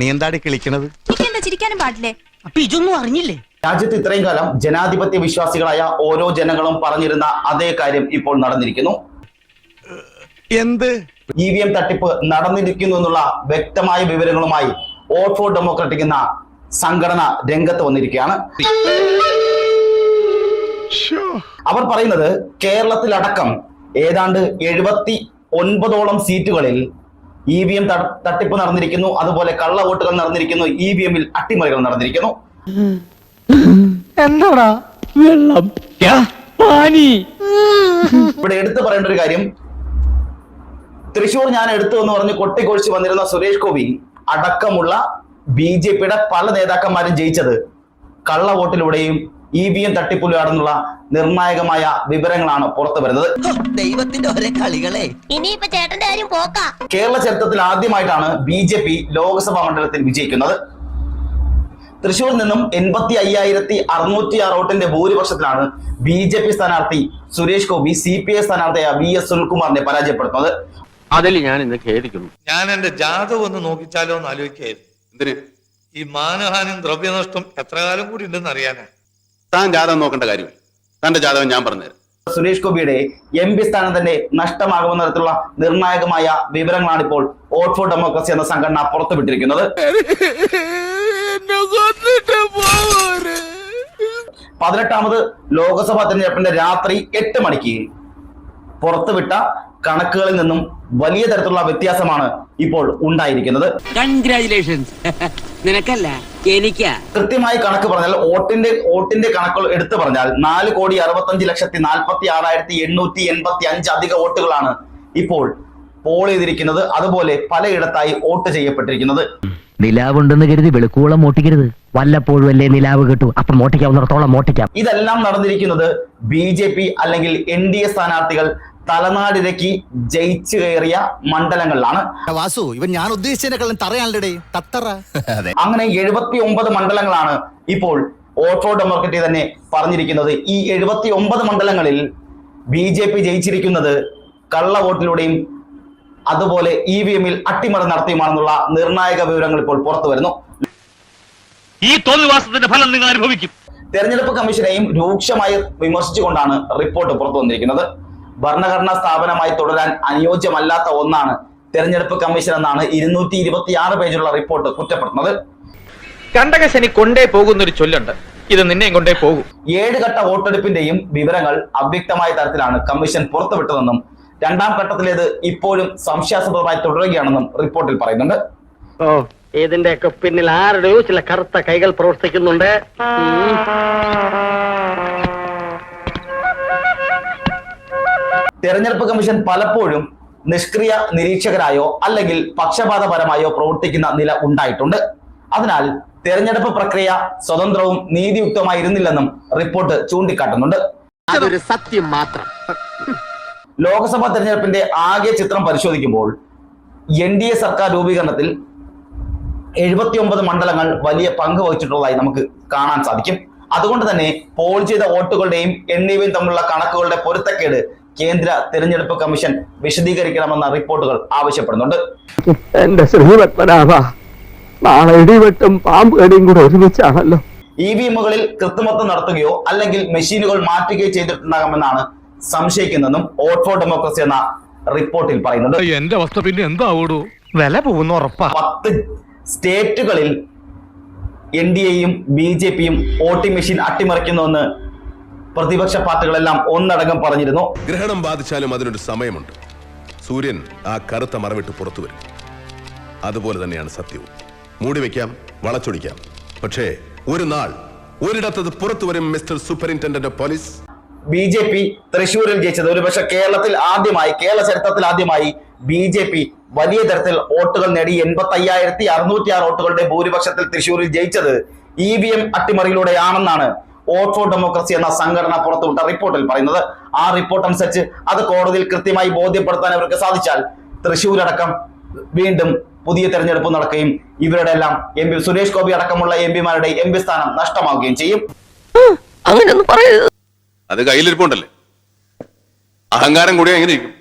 നീ എന്താടി കിളിക്കണത്? എന്താ ചിരിക്കാനും പാടില്ലേ? അപ്പൊ ഇതൊന്നും അറിഞ്ഞില്ലേ? രാജ്യത്ത് ഇത്രയും കാലം ജനാധിപത്യ വിശ്വാസികളായ ഓരോ ജനങ്ങളും പറഞ്ഞിരുന്ന അതേ കാര്യം ഇപ്പോൾ നടന്നിരിക്കുന്നു. എന്ത്? ഇ വി എം തട്ടിപ്പ് നടന്നിരിക്കുന്നു എന്നുള്ള വ്യക്തമായ വിവരങ്ങളുമായി ഓട്ട് ഫോർ ഡെമോക്രാറ്റിക് എന്ന സംഘടന രംഗത്ത് വന്നിരിക്കുകയാണ്. അവർ പറയുന്നത് കേരളത്തിലടക്കം ഏതാണ്ട് എഴുപത്തി ഒൻപതോളം സീറ്റുകളിൽ ഇ വി എം തട്ടിപ്പ് നടന്നിരിക്കുന്നു. അതുപോലെ കള്ള വോട്ടുകൾ നടന്നിരിക്കുന്നു. ഇ വി എമ്മിൽ അട്ടിമറികൾ നടന്നിരിക്കുന്നു. എന്താടാ? വെള്ളം. പാനി. ഇവിടെ എടുത്തു പറയേണ്ട ഒരു കാര്യം. തൃശൂർ ഞാൻ എടുത്തു എന്ന് പറഞ്ഞ് കൊട്ടിക്കൊഴിച്ച് വന്നിരുന്ന സുരേഷ് ഗോപി അടക്കമുള്ള ബി ജെ പിയുടെ പല നേതാക്കന്മാരും ജയിച്ചത് കള്ള വോട്ടിലൂടെയും ഇ വി എം തട്ടിപ്പിലൂടെന്നുള്ള നിർണായകമായ വിവരങ്ങളാണ് പുറത്തു വരുന്നത്. ദൈവത്തിന്റെ ഒരേ കളികളെ. ഇനിയിപ്പൊ ചേട്ടന്റെ കാര്യം പോക്കാ. കേരള ചരിത്രത്തിൽ ആദ്യമായിട്ടാണ് ബി ജെ പി ലോക്സഭാ മണ്ഡലത്തിൽ വിജയിക്കുന്നത്. തൃശൂരിൽ നിന്നും എൺപത്തി അയ്യായിരത്തി അറുന്നൂറ്റി ആറ് വോട്ടിന്റെ ഭൂരിപക്ഷത്തിലാണ് ബി ജെ പി സ്ഥാനാർത്ഥി Suresh Gopi C P I സ്ഥാനാർത്ഥിയായ V S സുനിൽകുമാറിനെ പരാജയപ്പെടുത്തുന്നത്. അതിൽ ഞാൻ ഇന്ന് ഖേദിക്കുന്നു. ഞാൻ എന്റെ ജാതകം ഒന്ന് നോക്കിച്ചാലോ എന്ന് ആലോചിക്കായിരുന്നു എന്തിന്? ഈ മാനഹാനും ദ്രവ്യനഷ്ടം എത്ര കാലം കൂടി ഉണ്ടെന്ന് അറിയാനാ. താൻ ജാതകം നോക്കേണ്ട കാര്യമില്ല. തന്റെ ജാതകം ഞാൻ പറഞ്ഞുതരാം. സുരേഷ് ഗോപിയുടെ എം പി സ്ഥാനം തന്നെ നഷ്ടമാകുമെന്ന തരത്തിലുള്ള നിർണായകമായ വിവരങ്ങളാണ് ഇപ്പോൾ വോട്ട് ഫോർ ഡെമോക്രസി എന്ന സംഘടന പുറത്തുവിട്ടിരിക്കുന്നത് പതിനെട്ടാമത് ലോക്സഭാ തെരഞ്ഞെടുപ്പിന്റെ രാത്രി എട്ട് മണിക്ക് പുറത്തുവിട്ട കണക്കുകളിൽ നിന്നും വലിയ തരത്തിലുള്ള വ്യത്യാസമാണ് ഇപ്പോൾ ഉണ്ടായിരിക്കുന്നത്. കൺഗ്രാചുലേഷൻസ് നിനക്കല്ല എനിക്കാ. കൃത്യമായി കണക്ക് പറഞ്ഞാൽ വോട്ടിന്റെ വോട്ടിന്റെ കണക്കുകൾ എടുത്തു പറഞ്ഞാൽ നാല് കോടി അറുപത്തഞ്ച് ലക്ഷത്തി നാൽപ്പത്തി ആറായിരത്തി എണ്ണൂറ്റി എൺപത്തി അഞ്ച് അധിക വോട്ടുകളാണ് ഇപ്പോൾ പോൾ ചെയ്തിരിക്കുന്നത്. അതുപോലെ പലയിടത്തായി വോട്ട് ചെയ്യപ്പെട്ടിരിക്കുന്നത്. നിലാവുണ്ടെന്ന് കരുതി വെളുക്കോളം മോട്ടിക്കരുത്. വല്ലപ്പോഴും അല്ലേ നിലാവ് കിട്ടൂ? അപ്പം മോട്ടിക്കാവുന്നിടത്തോളം മോട്ടിക്കാം. ഇതെല്ലാം നടന്നിരിക്കുന്നത് ബി ജെ പി അല്ലെങ്കിൽ എൻ ഡി എ സ്ഥാനാർത്ഥികൾ തലനാടിരക്കി ജയിച്ചു കയറിയ മണ്ഡലങ്ങളിലാണ്. വാസു ഇവൻ ഞാൻ ഉദ്ദേശിച്ചതിനെക്കാളും തറയാണല്ലേ തത്തറ. അങ്ങനെ എഴുപത്തി ഒമ്പത് മണ്ഡലങ്ങളാണ് ഇപ്പോൾ ഓട്ടോ ഡെമോക്രറ്റി തന്നെ പറഞ്ഞിരിക്കുന്നത്. ഈ എഴുപത്തി ഒമ്പത് മണ്ഡലങ്ങളിൽ ബി ജെ പി ജയിച്ചിരിക്കുന്നത് കള്ള വോട്ടിലൂടെയും അതുപോലെ ഇ വി എമ്മിൽ അട്ടിമറി നടത്തിയുമാണെന്നുള്ള നിർണായക വിവരങ്ങൾ ഇപ്പോൾ പുറത്തു വരുന്നു. ഈ തോന്നിവാസത്തിന്റെ ഫലം നിങ്ങൾ അനുഭവിക്കും. തെരഞ്ഞെടുപ്പ് കമ്മീഷനെയും രൂക്ഷമായി വിമർശിച്ചുകൊണ്ടാണ് റിപ്പോർട്ട് പുറത്തു വന്നിരിക്കുന്നത്. ഭരണഘടനാ സ്ഥാപനമായി തുടരാൻ അനുയോജ്യമല്ലാത്ത ഒന്നാണ് തെരഞ്ഞെടുപ്പ് കമ്മീഷൻ എന്നാണ് ഇരുന്നൂറ്റി ഇരുപത്തി ആറ് പേജുള്ള റിപ്പോർട്ട് കുറ്റപ്പെടുത്തുന്നത് കണ്ടകശനി കൊണ്ടേ പോകുന്നൊരു ചൊല്ലുണ്ട്. ഇത് നിന്നെയും കൊണ്ടേ പോകും. ഏഴ് ഘട്ട വോട്ടെടുപ്പിന്റെയും വിവരങ്ങൾ അവ്യക്തമായ തരത്തിലാണ് കമ്മീഷൻ പുറത്തുവിട്ടതെന്നും രണ്ടാം ഘട്ടത്തിലേത് ഇപ്പോഴും സംശയാസ്പദമായി തുടരുകയാണെന്നും റിപ്പോർട്ടിൽ പറയുന്നുണ്ട്. ഓ ഇതിന്റെ ഒക്കെ പിന്നിൽ ആരുടെയോ ചില കറുത്ത കൈകൾ പ്രവർത്തിക്കുന്നുണ്ട്? തെരഞ്ഞെടുപ്പ് കമ്മീഷൻ പലപ്പോഴും നിഷ്ക്രിയ നിരീക്ഷകരായോ അല്ലെങ്കിൽ പക്ഷപാതപരമായോ പ്രവർത്തിക്കുന്ന നില ഉണ്ടായിട്ടുണ്ട്. അതിനാൽ തെരഞ്ഞെടുപ്പ് പ്രക്രിയ സ്വതന്ത്രവും നീതിയുക്തമായിരുന്നില്ലെന്നും റിപ്പോർട്ട് ചൂണ്ടിക്കാട്ടുന്നുണ്ട്. അതൊരു സത്യം മാത്രം. ലോക്സഭാ തെരഞ്ഞെടുപ്പിന്റെ ആകെ ചിത്രം പരിശോധിക്കുമ്പോൾ എൻ ഡി എ സർക്കാർ രൂപീകരണത്തിൽ എഴുപത്തിയൊമ്പത് മണ്ഡലങ്ങൾ വലിയ പങ്ക് വഹിച്ചിട്ടുള്ളതായി നമുക്ക് കാണാൻ സാധിക്കും. അതുകൊണ്ട് തന്നെ പോൾ ചെയ്ത വോട്ടുകളുടെയും എണ്ണിവയും തമ്മിലുള്ള കണക്കുകളുടെ പൊരുത്തക്കേട് കേന്ദ്ര തെരഞ്ഞെടുപ്പ് കമ്മീഷൻ വിശദീകരിക്കണമെന്ന റിപ്പോർട്ടുകൾ ആവശ്യപ്പെടുന്നുണ്ട്. എന്റെ ശ്രീപത്മനാഭ നാളെ ഇടിവെട്ടും പാമ്പ് കടിയും കൂടെ ഒരുമിച്ചാണല്ലോ. ഇ വി എമ്മുകളിൽ കൃത്രിമത്വം നടത്തുകയോ അല്ലെങ്കിൽ മെഷീനുകൾ മാറ്റുകയോ ചെയ്തിട്ടുണ്ടാകാമെന്നാണ് സംശയിക്കുന്നതെന്നും വോട്ട് ഫോർ ഡെമോക്രസി എന്ന റിപ്പോർട്ടിൽ പറയുന്നുണ്ട്. എന്റെ അവസ്ഥ പിന്നെ എന്താവൂ വില പോകുന്ന ഉറപ്പാ. പത്ത് സ്റ്റേറ്റുകളിൽ എൻ ഡി എയും ബി ജെ പിയും വോട്ടിംഗ് മെഷീൻ അട്ടിമറിക്കുന്നുവെന്ന് പ്രതിപക്ഷ പാർട്ടികളെല്ലാം ഒന്നടങ്കം പറഞ്ഞിരുന്നു. ഗ്രഹണം ബാധിച്ചാലും അതിനൊരു സമയമുണ്ട്. സൂര്യൻ ആ കറുത്ത മറവിട്ട് പുറത്തു വരും. അതുപോലെ തന്നെയാണ് സത്യവും. മൂടി വെക്കാം വളച്ചൊടിക്കാം. പക്ഷേ ഒരു നാൾ ഒരിടത്തത് പുറത്തു വരും mister superintendent police. B J P തൃശൂരിൽ ജയിച്ചത്. ഒരുപക്ഷെ കേരളത്തിൽ ആദ്യമായി കേരള ചരിത്രത്തിൽ ആദ്യമായി ബി ജെ പി വലിയ തരത്തിൽ വോട്ടുകൾ നേടി എൺപത്തി അയ്യായിരത്തി അറുന്നൂറ്റി ആറ് വോട്ടുകളുടെ ഭൂരിപക്ഷത്തിൽ തൃശൂരിൽ ജയിച്ചത് ഇ വി എം അട്ടിമറിയിലൂടെയാണെന്നാണ് വോട്ട് ഫോർ ഡെമോക്രസി എന്ന സംഘടന പുറത്തുവിട്ട റിപ്പോർട്ടിൽ പറയുന്നത് ആ റിപ്പോർട്ട് അനുസരിച്ച് അത് കോടതിയിൽ കൃത്യമായി ബോധ്യപ്പെടുത്താൻ അവർക്ക് സാധിച്ചാൽ തൃശ്ശൂരടക്കം വീണ്ടും പുതിയ തെരഞ്ഞെടുപ്പ് നടക്കുകയും ഇവരുടെ എല്ലാം എം പി സുരേഷ് ഗോപി അടക്കമുള്ള എം പിമാരുടെ എം പി സ്ഥാനം നഷ്ടമാവുകയും ചെയ്യും. അത് കയ്യിലിരിപ്പുണ്ടല്ലേ? അഹങ്കാരം കൂടി എങ്ങനെ ഇരിക്കും.